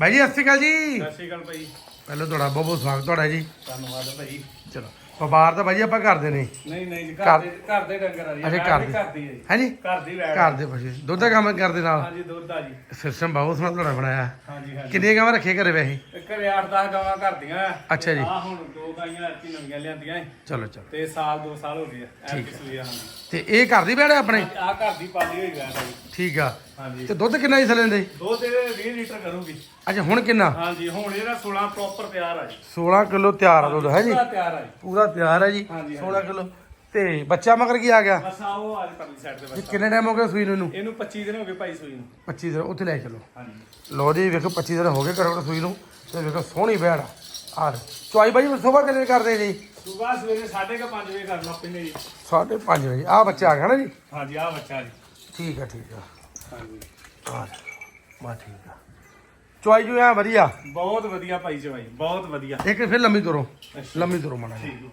ਭਾਈ ਜੀ ਸਤਿ ਸ਼੍ਰੀ ਅਕਾਲ ਜੀ। ਸਤਿ ਸ਼੍ਰੀ ਅਕਾਲ ਭਾਈ। ਪਹਿਲਾਂ ਤੁਹਾਡਾ ਬਹੁਤ ਬਹੁਤ ਸਵਾਗਤ ਤੁਹਾਡਾ ਜੀ। ਧੰਨਵਾਦ ਭਾਈ। ਚਲੋ ਵਪਾਰ ਤਾਂ ਭਾਈ ਆਪਾਂ ਕਰਦੇ ਨੇ। ਨਹੀਂ ਨਹੀਂ ਜੀ ਘਰ- ਘਰ ਦੇ ਘਰ ਦੇ ਡੰਗਰ ਆ ਜੀ ਅੱਛਾ, ਘਰ ਦੇ। ਘਰ ਦੀ ਹੈ ਜੀ। ਹੈ ਜੀ? ਘਰ ਦੀ ਵੈੜ ਘਰ ਦੇ ਪਸ਼ੂ ਦੁੱਧ ਦਾ ਕੰਮ ਕਰਦੇ ਨਾਲ। ਹਾਂਜੀ ਦੁੱਧ ਆ ਜੀ। ਸਿਸਟਮ ਬਹੁਤ ਸੋਹਣਾ ਤੁਹਾਡਾ ਬਣਾਇਆ। ਹਾਂਜੀ ਹਾਂਜੀ ਕਿੰਨੇ ਗਾਵਾਂ ਰੱਖੇ ਘਰੇ ਵੈਸੇ? ਘਰੇ 8-10 ਗਾਵਾਂ ਘਰ ਦੀਆਂ। ਅੱਛਾ ਜੀ। ਆ ਹੁਣ ਦੋ ਗਾਈਆਂ ਐਤਕੀ ਨਵੀਆਂ ਲਿਆਂਦੀਆਂ ਏ। ਚਲੋ ਚਲੋ। ਤੇ ਸਾਲ ਦੋ ਸਾਲ ਹੋ ਗਏ ਐ ਕਿਸਲੀ ਆ। ਤੇ ਇਹ ਘਰ ਦੀ ਬੈੜ ਆਪਣੇ? ਆ ਘਰ ਦੀ ਪਾਲੀ ਹੋਈ ਜੀ। ਠੀਕ ਆ। ਹਾਂਜੀ। ਤੇ ਦੁੱਧ ਕਿੰਨਾ ਹੀ ਥਲੈਂਦੇ ਦੋ? ਤੇ 20 ਲੀਟਰ ਕਰੂਗੀ। ਅੱਛਾ ਹੁਣ ਕਿੰਨਾ? ਹਾਂਜੀ ਹੁਣ ਇਹਦਾ 16 ਪ੍ਰੋਪਰ ਤਿਆਰ ਆ ਜੀ। 16 ਕਿਲੋ ਤਿਆਰ ਆ ਦੁੱਧ ਹੈ ਜੀ? ਪੂਰਾ ਤਿਆਰ ਆ ਜੀ। ਪੂਰਾ ਤਿਆਰ ਹੈ ਜੀ ਹਾਂਜੀ, 16 ਕਿਲੋ। ਤੇ ਬੱਚਾ ਮਗਰ ਕੀ ਆ ਗਿਆ? ਬਸ ਆਓ ਅੱਜ ਪਰਲੀ ਸਾਈਡ ਤੇ ਇਹ ਬਸ ਕਿੰਨੇ ਟਾਈਮ ਹੋ ਗਿਆ ਸੂਈ ਨੂੰ ਇਹਨੂੰ? ਇਹਨੂੰ 25 ਦਿਨ ਹੋ ਗਏ ਭਾਈ ਸੂਈ ਨੂੰ। 25 ਦਿਨ ਉੱਥੇ ਲੈ ਚਲੋ। ਹਾਂਜੀ। ਲੋ ਜੀ ਵੇਖੋ 25 ਦਿਨ ਹੋ ਗਏ ਕਰੋੜ ਸੂਈ ਨੂੰ ਤੇ ਵੇਖੋ ਸੋਹਣੀ ਬੈੜ ਆ। ਆ ਚੁਆਈ ਬਾਈ ਸਵੇਰ ਕਿੰਨੇ ਕਰਦੇ ਜੀ? ਸੁਬਾਹ ਸਵੇਰੇ 5:30 ਵਜੇ ਕਰਨਾ ਪੈਂਦੇ ਜੀ। 5:30 ਵਜੇ। ਆ ਬੱਚਾ ਆ ਗਿਆ ਨਾ ਜੀ? ਹਾਂਜੀ ਆ ਬੱਚਾ ਜੀ। ਠੀਕ ਆ ਠੀਕ ਆ। ਹਾਂਜੀ। ਆ ਬਾ ਠੀਕ ਆ। ਚੁਆਈ ਜੋ ਆ ਵਧੀਆ? ਬਹੁਤ ਵਧੀਆ ਭਾਈ ਜਵਾਈ ਬਹੁਤ ਵਧੀਆ। ਇੱਕ ਫਿਰ ਲੰਮੀ ਤੁਰੋ। ਲੰਮੀ ਤੁਰੋ ਜਿਹਾ। ਠੀਕ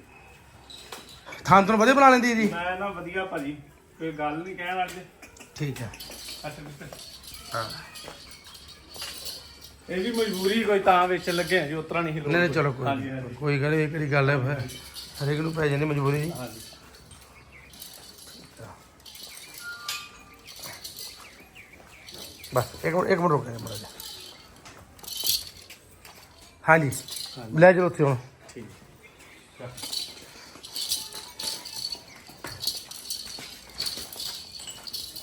ਥਾਂ ਤੋਂ ਵਧੀਆ ਬਣਾ ਲੈਂਦੀ ਜੀ ਮੈਂ ਨਾ ਵਧੀਆ ਭਾਜੀ ਕੋਈ ਗੱਲ ਨਹੀਂ ਕਹਿਣ ਵਾਲੀ। ਠੀਕ ਹੈ ਅੱਛਾ ਮਿਸਟਰ ਹਾਂ। ਇਹ ਵੀ ਮਜਬੂਰੀ ਕੋਈ ਤਾਂ ਵਿੱਚ ਲੱਗੇ ਜੀ ਉਤਰਾ ਨਹੀਂ ਨਹੀਂ ਨਹੀਂ ਚਲੋ ਕੋਈ ਹਾਂਜੀ ਨੀ। ਹਾਂਜੀ। ਕੋਈ ਗੱਲ ਨਹੀਂ ਇਹ ਕਿਹੜੀ ਗੱਲ ਹੈ ਫਿਰ ਹਰੇਕ ਨੂੰ ਪੈ ਜਾਂਦੀ ਮਜਬੂਰੀ। ਜੀ ਹਾਂਜੀ। ਬਸ ਇੱਕ ਮਿੰਟ ਇੱਕ ਮਿੰਟ ਰੁਕ ਜਾ ਮਾੜਾ ਜਿਹਾ ਹਾਂਜੀ ਲੈ ਚਲੋ ਉੱਥੇ ਹੁਣ ਠੀਕ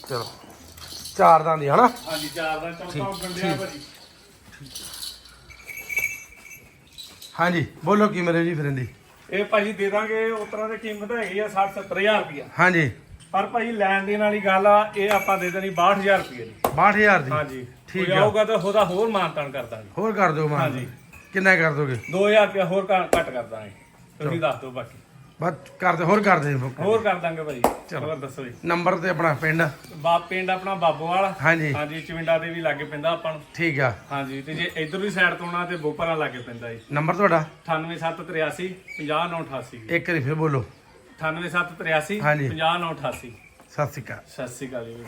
ਚਲੋ ਚਾਰ ਦਾਂ ਦੀ ਹਨਾ ਹਾਂਜੀ ਚਾਰ ਦਾ ਚੌਥਾ ਠੀਕ, ਗੰਡਿਆ ਠੀਕ। ਭਾਜੀ ਹਾਂਜੀ ਬੋਲੋ ਕੀ ਮੇਰੇ ਜੀ ਫਿਰ ਇਹਦੀ ਇਹ ਭਾਜੀ ਦੇ ਦਾਂਗੇ ਉਤਰਾ ਦੀ ਕੀਮਤ ਹੈਗੀ ਆ 60 70000 ਰੁਪਇਆ ਹਾਂਜੀ ਪਰ ਭਾਜੀ ਲੈਣ ਦੇਣ ਵਾਲੀ ਗੱਲ ਆ ਇਹ ਆਪਾਂ ਦੇ ਦੇਣੀ 62000 ਰੁਪਏ ਦੀ। 62000 ਦੀ? ਹਾਂਜੀ। ਠੀਕ ਆ। ਆਊਗਾ ਤਾਂ ਉਹਦਾ ਹੋਰ ਮਾਨਤਾਨ ਕਰ ਦਾਂਗੇ ਹੋਰ ਕਰ ਦਿਓ ਮਾਨ। ਹਾਂਜੀ। ਕਿੰਨਾ ਕਰ ਦੋਗੇ? 2000 ਰੁਪਏ ਹੋਰ ਘੱਟ ਕਰ ਦਾਂਗੇ। ਤੁਸੀਂ ਦੱਸ ਦਿਓ ਬਾਕੀ। ਬਸ ਕਰ ਦੇ ਹੋਰ ਕਰ ਦੇ। ਹੋਰ ਕਰ ਦਾਂਗੇ ਭਾਜੀ ਚਲੋ। ਦੱਸੋ ਜੀ। ਨੰਬਰ ਤੇ ਆਪਣਾ ਪਿੰਡ। ਬਾਪ ਪਿੰਡ ਆਪਣਾ ਬਾਬੋਵਾਲ ਹਾਂਜੀ। ਹਾਂਜੀ ਚਵਿੰਡਾ ਦੇ ਵੀ ਲਾਗੇ ਪੈਂਦਾ ਆਪਾਂ ਨੂੰ। ਠੀਕ ਆ। ਹਾਂਜੀ ਤੇ ਜੇ ਇਧਰ ਵੀ ਸਾਈਡ ਤੋਂ ਆਉਣਾ ਤੇ ਬੋਪਰਾ ਲਾਗੇ ਪੈਂਦਾ ਜੀ। ਨੰਬਰ ਤੁਹਾਡਾ? 98783 50988 ਇੱਕ ਵਾਰੀ ਫਿਰ ਬੋਲੋ। 98783 ਹਾਂਜੀ। 50988 ਸਤਿ ਸ਼੍ਰੀ ਅਕਾਲ। ਸਤਿ ਸ਼੍ਰੀ ਅਕਾਲ ਜੀ।